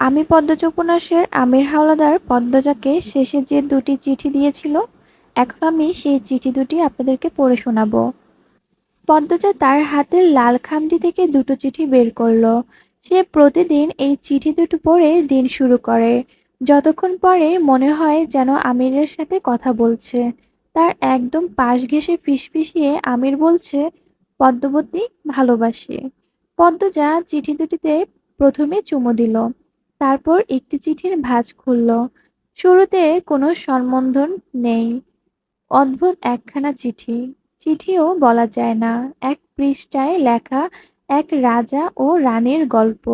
আমি পদ্মজ উপন্যাসের আমির হাওলাদার পদ্মজাকে শেষে যে দুটি চিঠি দিয়েছিল, এখন আমি সেই চিঠি দুটি আপনাদেরকে পড়ে শোনাব। পদ্মজা তার হাতের লাল খামটি থেকে দুটো চিঠি বের করল। সে প্রতিদিন এই চিঠি দুটো পড়ে দিন শুরু করে। যতক্ষণ পরে মনে হয় যেন আমিরের সাথে কথা বলছে। তার একদম পাশ ঘেঁষে ফিসফিসিয়ে আমির বলছে, পদ্মবতী, ভালোবাসি। পদ্মজা চিঠি দুটিতে প্রথমে চুমু দিল। তারপর একটি চিঠির ভাঁজ খুলল। শুরুতে কোনো সম্বন্ধন নেই। অদ্ভুত একখানা চিঠি। চিঠিও বলা যায় না। এক পৃষ্ঠায় লেখা এক রাজা ও রানীর গল্প।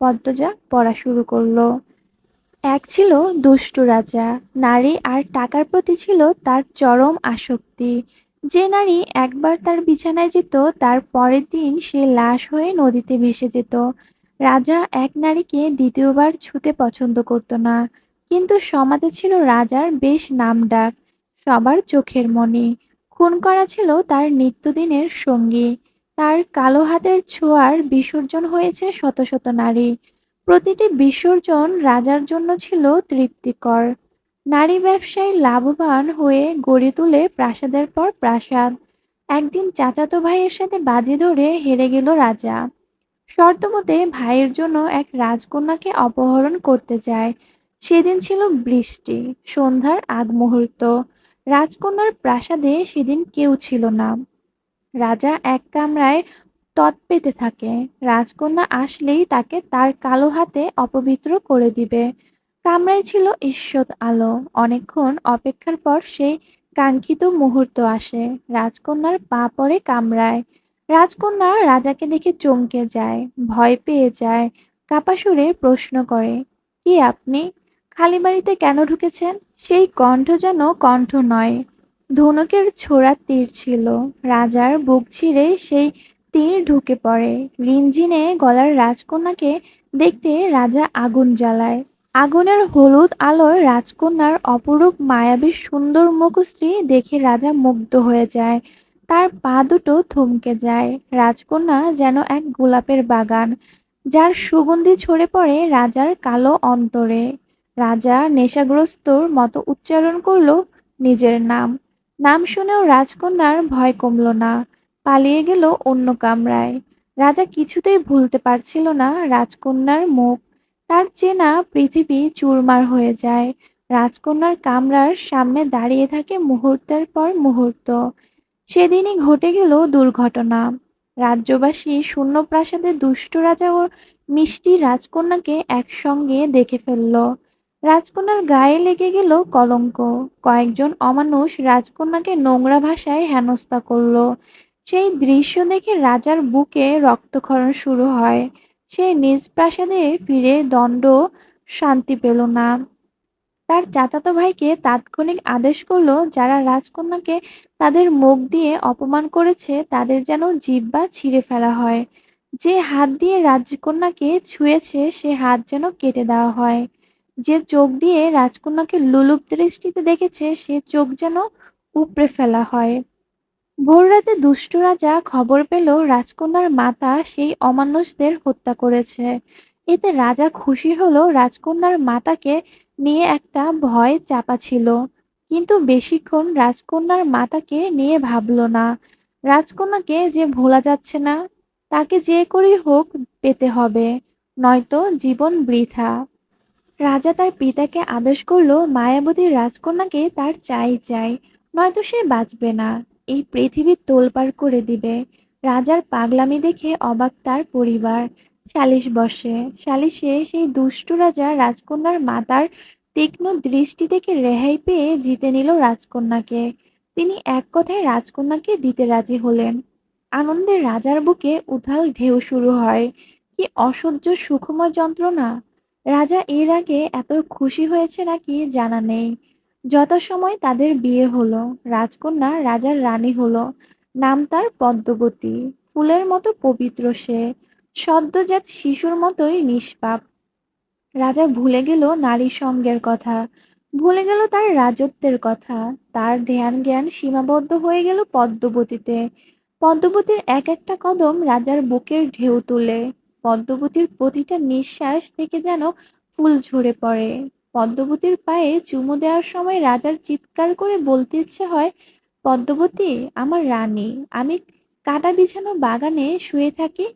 পদ্মজা পড়া শুরু করল। এক ছিল দুষ্টু রাজা। নারী আর টাকার প্রতি ছিল তার চরম আসক্তি। যে নারী একবার তার বিছানায় যেত, তার পরের দিন সে লাশ হয়ে নদীতে ভেসে যেত। রাজা এক নারীকে দ্বিতীয়বার ছুতে পছন্দ করত না, কিন্তু সমাজে ছিল রাজার বেশ নামডাক, সবার চোখের মনে খুন করা ছিল তার নিত্যদিনের সঙ্গী। তার কালো হাতের ছোঁয়ার বিসর্জন হয়েছে শত শত নারী। প্রতিটি বিসর্জন রাজার জন্য ছিল তৃপ্তিকর। নারী ব্যবসায়ী লাভবান হয়ে গড়ে তোলে প্রাসাদের পর প্রাসাদ। একদিন চাচাতো ভাইয়ের সাথে বাজি ধরে হেরে গেল রাজা। শর্তমতে ভাইয়ের জন্য এক রাজকন্যাকে অপহরণ করতে যায় সেদিন ছিল বৃষ্টি, সন্ধ্যার আগ মুহূর্ত। রাজকন্যার প্রাসাদে সেদিন কেউ ছিল না। রাজা এক কামরায় তৎ পেতে থাকে। রাজকন্যা আসলেই তাকে তার কালো হাতে অপবিত্র করে দিবে। কামরায় ছিল ঈষৎ আলো। অনেকক্ষণ অপেক্ষার পর সেই কাঙ্ক্ষিত মুহূর্ত আসে। রাজকন্যার পা পড়ে কামরায়। রাজকন্যা রাজাকে দেখে চমকে যায়, ভয় পেয়ে যায় কাপা সুরে প্রশ্ন করে, কি আপনি? খালি বাড়িতে কেন ঢুকেছেন? সেই কণ্ঠ যেন কণ্ঠ নয়। ধনুকের ছোড়া তীর ছিল, রাজার বুক ছিঁড়ে সেই তীর ঢুকে পড়ে। রিঞ্জিনে গলার রাজকন্যাকে দেখতে রাজা আগুন জ্বালায়। আগুনের হলুদ আলোয় রাজকন্যার অপরূপ মায়াবী সুন্দর মুখশ্রী দেখে রাজা মুগ্ধ হয়ে যায়। তার পা দুটো থমকে যায়। রাজকন্যা যেন এক গোলাপের বাগান, যার সুগন্ধি ছড়ে পড়ে রাজার কালো অন্তরে। রাজা নেশাগ্রস্তর মতো উচ্চারণ করল নিজের নাম। নাম শুনেও রাজকন্যার ভয় কমল না। পালিয়ে গেল অন্য কামরায়। রাজা কিছুতেই ভুলতে পারছিল না রাজকন্যার মুখ। তার চেনা পৃথিবী চুরমার হয়ে যায়। রাজকন্যার কামরার সামনে দাঁড়িয়ে থাকে মুহূর্তের পর মুহূর্ত। সেদিনই ঘটে গেল দুর্ঘটনা। রাজ্যবাসী শূন্য প্রাসাদে দুষ্ট রাজা ও মিষ্টি রাজকন্যাকে একসঙ্গে দেখে ফেলল। রাজকন্যার গায়ে লেগে গেল কলঙ্ক। কয়েকজন অমানুষ রাজকন্যাকে নোংরা ভাষায় হেনস্থা করল। সেই দৃশ্য দেখে রাজার বুকে রক্তক্ষরণ শুরু হয়। সে নিজ প্রাসাদে ফিরে দণ্ড শান্তি পেল না। তার চাচাতো ভাইকে তাৎক্ষণিক আদেশ করল যারা রাজকন্যাকে তাদের মুখ দিয়ে অপমান করেছে তাদের যেন জিব্বা ছিঁড়ে ফেলা হয়। যে হাত দিয়ে রাজকন্যাকে ছুঁয়েছে, সে হাত যেন কেটে দেওয়া হয়। যে চোখ দিয়ে রাজকন্যাকে লুলুপ দৃষ্টিতে দেখেছে, সে চোখ যেন উপড়ে ফেলা হয়। ভোররাতে দুষ্ট রাজা খবর পেল রাজকন্যার মাতা সেই অমানুষদের হত্যা করেছে। এতে রাজা খুশি হলো রাজকন্যার মাতাকে নিয়ে একটা ভয় চাপা ছিল। কিন্তু বেশিক্ষণ রাজকন্যার মাতাকে নিয়ে ভাবল না। রাজকন্যাকে যে ভোলা যাচ্ছে না, তাকে যে করেই হোক পেতে হবে, নয়তো জীবন বৃথা। রাজা তার পিতাকে আদেশ করল মায়াবতী রাজকন্যাকে তার চাই চাই, নয়তো সে বাঁচবে না। এই পৃথিবী তোলপাড় করে দিবে। রাজার পাগলামি দেখে অবাক তার পরিবার। সালিশ বসে সালিশে সেই দুষ্টু রাজা রাজকন্যার মাতার তীক্ষ্ণ দৃষ্টি থেকে রেহাই পেয়ে জিতে নিল রাজকন্যাকে। তিনি এক কথায় রাজকন্যাকে দিতে রাজি হলেন। আনন্দে রাজার বুকে উথাল ঢেউ শুরু হয়। কি অসহ্য সুখময় যন্ত্রণা! রাজা এর আগে এত খুশি হয়েছে নাকি জানা নেই। যথাসময় তাদের বিয়ে হলো। রাজকন্যা রাজার রানী হলো। নাম তার পদ্মবতী। ফুলের মতো পবিত্র সে। সদ্যজাত শিশুর মতোই নিষ্পাপ। রাজা ভুলে গেল নারী সঙ্গের কথা। ভুলে গেল তার রাজত্বের কথা। তার ধ্যান জ্ঞান সীমাবদ্ধ হয়ে গেল পদ্মবতীতে। পদ্মবতীর এক একটা কদম রাজার বুকের ঢেউ তুলে। পদ্মবতীর প্রতিটা নিঃশ্বাস থেকে যেন ফুল ঝরে পড়ে। পদ্মবতীর পায়ে চুমু দেওয়ার সময় রাজার চিৎকার করে বলতে ইচ্ছে হয়, পদ্মবতী, আমার রানী, আমি কাটা বিছানো বাগানে শুয়ে থাকি।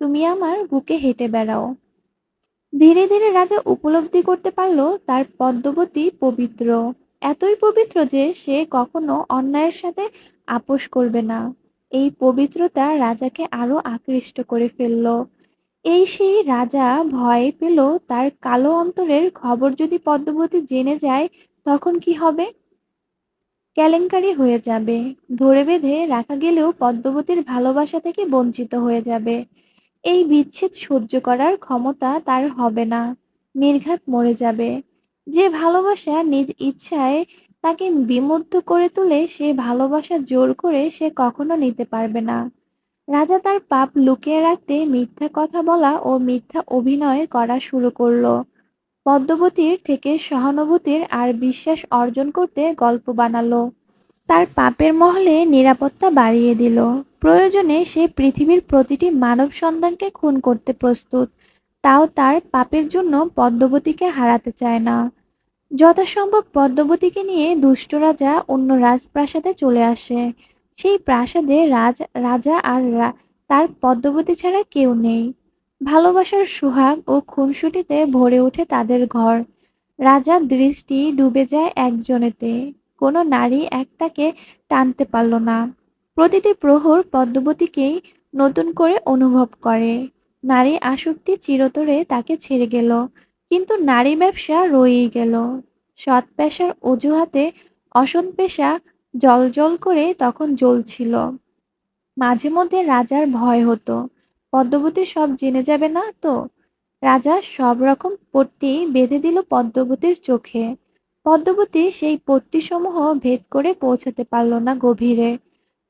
তুমি আমার বুকে হেঁটে বেড়াও। ধীরে ধীরে রাজা উপলব্ধি করতে পারল তার পদ্মবতী পবিত্র। এতই পবিত্র যে সে কখনো অন্যায়ের সাথে আপোষ করবে না। এই পবিত্রতা রাজাকে আরও আকৃষ্ট করে ফেলল। এই সেই রাজা ভয় পেল তার কালো অন্তরের খবর যদি পদ্মবতী জেনে যায়, তখন কি হবে? কেলেঙ্কারি হয়ে যাবে। ধরে বেঁধে রাখা গেলেও পদ্মবতীর ভালোবাসা থেকে বঞ্চিত হয়ে যাবে। এই বিচ্ছেদ সহ্য করার ক্ষমতা তার হবে না। নির্ঘাত মরে যাবে। যে ভালোবাসা নিজ ইচ্ছায় তাকে বিমুগ্ধ করে তুলে, সে ভালোবাসা জোর করে সে কখনো নিতে পারবে না। রাজা তার পাপ লুকিয়ে রাখতে মিথ্যা কথা বলা ও মিথ্যা অভিনয় করা শুরু করল। পদ্মবতীর থেকে সহানুভূতির আর বিশ্বাস অর্জন করতে গল্প বানালো। তার পাপের মহলে নিরাপত্তা বাড়িয়ে দিল। প্রয়োজনে সে পৃথিবীর প্রতিটি মানব সন্তানকে খুন করতে প্রস্তুত। তাও তার পাপের জন্য পদ্মবতীকে হারাতে চায় না। যথাসম্ভব পদ্মবতীকে নিয়ে দুষ্ট রাজা অন্য রাজপ্রাসাদে চলে আসে। সেই প্রাসাদে রাজ, রাজা আর তার পদ্মবতী ছাড়া কেউ নেই। ভালোবাসার সুহাগ ও খুনসুটিতে ভরে ওঠে তাদের ঘর। রাজার দৃষ্টি ডুবে যায় একজনেতে। কোনো নারী একটাকে টানতে পারল না। প্রতিটি প্রহর পদ্মবতীকেই নতুন করে অনুভব করে। নারী আসক্তি চিরতরে তাকে ছেড়ে গেল, কিন্তু নারী ব্যবসা রয়েই গেল। সৎ পেশার অজুহাতে অসৎ পেশা জলজল করে তখন জ্বলছিল। মাঝে মধ্যে রাজার ভয় হতো, পদ্মবতী সব জেনে যাবে না তো? রাজা সব রকম পট্টি বেঁধে দিল পদ্মবতীর চোখে। পদ্মবতী সেই পট্টিসমূহ ভেদ করে পৌঁছাতে পারল না গভীরে।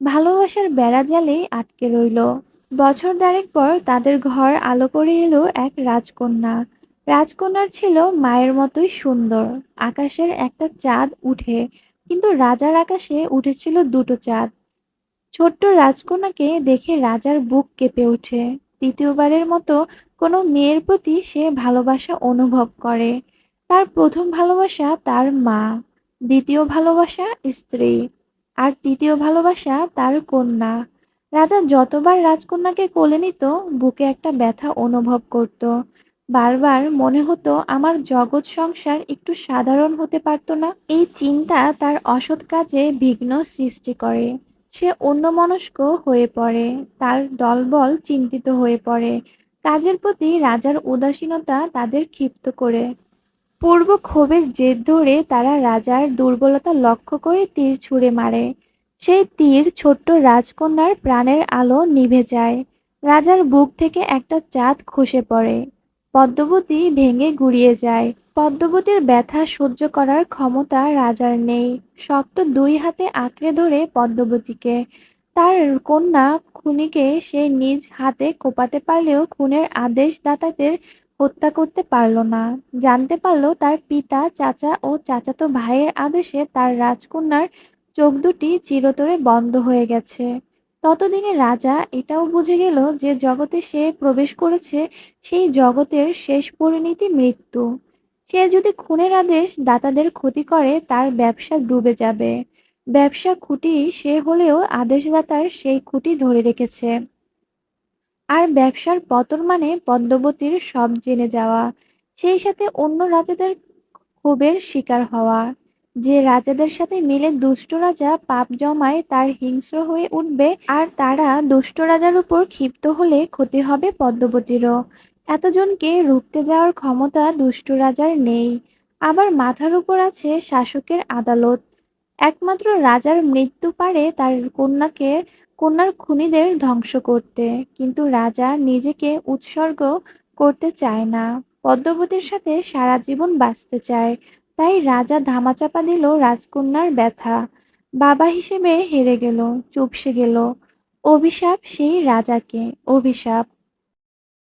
ভালোবাসার বেড়া জালেই আটকে রইল। বছর দেড়েক পর তাদের ঘর আলো করে এলো এক রাজকন্যা। রাজকন্যার ছিল মায়ের মতোই সুন্দর। আকাশের একটা চাঁদ উঠে, কিন্তু রাজার আকাশে উঠেছিল দুটো চাঁদ। ছোট্ট রাজকন্যাকে দেখে রাজার বুক কেঁপে ওঠে। দ্বিতীয়বারের মতো কোনো মেয়ের প্রতি সে ভালোবাসা অনুভব করে। তার প্রথম ভালোবাসা তার মা, দ্বিতীয় ভালোবাসা স্ত্রী, আর তৃতীয় ভালোবাসা তার কন্যা। রাজা যতবার রাজকন্যাকে কোলে নিত, বুকে একটা ব্যথা অনুভব করত। বারবার মনে হতো, আমার জগৎ সংসার একটু সাধারণ হতে পারতো না। এই চিন্তা তার অসৎ কাজে বিঘ্ন সৃষ্টি করে। সে অন্যমনস্ক হয়ে পড়ে, তার দলবল চিন্তিত হয়ে পড়ে। কাজের প্রতি রাজার উদাসীনতা তাদের ক্ষিপ্ত করে। পূর্ব ক্ষোভের জেদ ধরে তারা রাজার দুর্বলতা লক্ষ্য করে তীর ছুঁড়ে মারে। সেই তীর ছোট্ট রাজকন্যার প্রাণের আলো নিভে যায়। রাজার বুক থেকে একটা চাঁদ খসে পড়ে। পদ্মবতী ভেঙে গুড়িয়ে যায়। পদ্মবতীর ব্যথা সহ্য করার ক্ষমতা রাজার নেই। শক্ত দুই হাতে আঁকড়ে ধরে পদ্মবতীকে। তার কন্যা খুনিকে সে নিজ হাতে কোপাতে পারলেও খুনের আদেশদাতাদের হত্যা করতে পারল না। জানতে পারল তার পিতা, চাচা ও চাচাতো ভাইয়ের আদেশে তার রাজকন্যার চোখ দুটি চিরতরে বন্ধ হয়ে গেছে। ততদিনে রাজা এটাও বুঝে গেল যে জগতে সে প্রবেশ করেছে, সেই জগতের শেষ পরিণতি মৃত্যু। সে যদি খুনের আদেশ দাতাদের ক্ষতি করে, তার ব্যবসা ডুবে যাবে। ব্যবসা খুঁটি সে হলেও আদেশদাতার সেই খুঁটি ধরে রেখেছে। আর ব্যবসার পতন মানে পদ্মবতীর সব জেনে যাওয়া, সেই সাথে অন্য রাজাদের ক্ষোভের শিকার হওয়া। যে রাজাদের সাথে মিলে দুষ্ট রাজা পাপ জমায় তার হিংস্র হয়ে উঠবে আর তারা দুষ্ট রাজার উপর ক্ষিপ্ত হলে ক্ষতি হবে পদ্মবতীরও। এতজনকে রুখতে যাওয়ার ক্ষমতা দুষ্ট রাজার নেই। আবার মাথার উপর আছে শাসকের আদালত। একমাত্র রাজার মৃত্যু পারে তার কন্যাকে কন্যার খুনিদের ধ্বংস করতে, কিন্তু রাজা নিজেকে উৎসর্গ করতে চায় না। পদ্মবতীর সাথে সারা জীবন বাঁচতে চায়, তাই রাজা ধামাচাপা দিল রাজকন্যার ব্যথা। বাবা হিসেবে হেরে গেল, চুপসে গেল। অভিশাপ সেই রাজাকে, অভিশাপ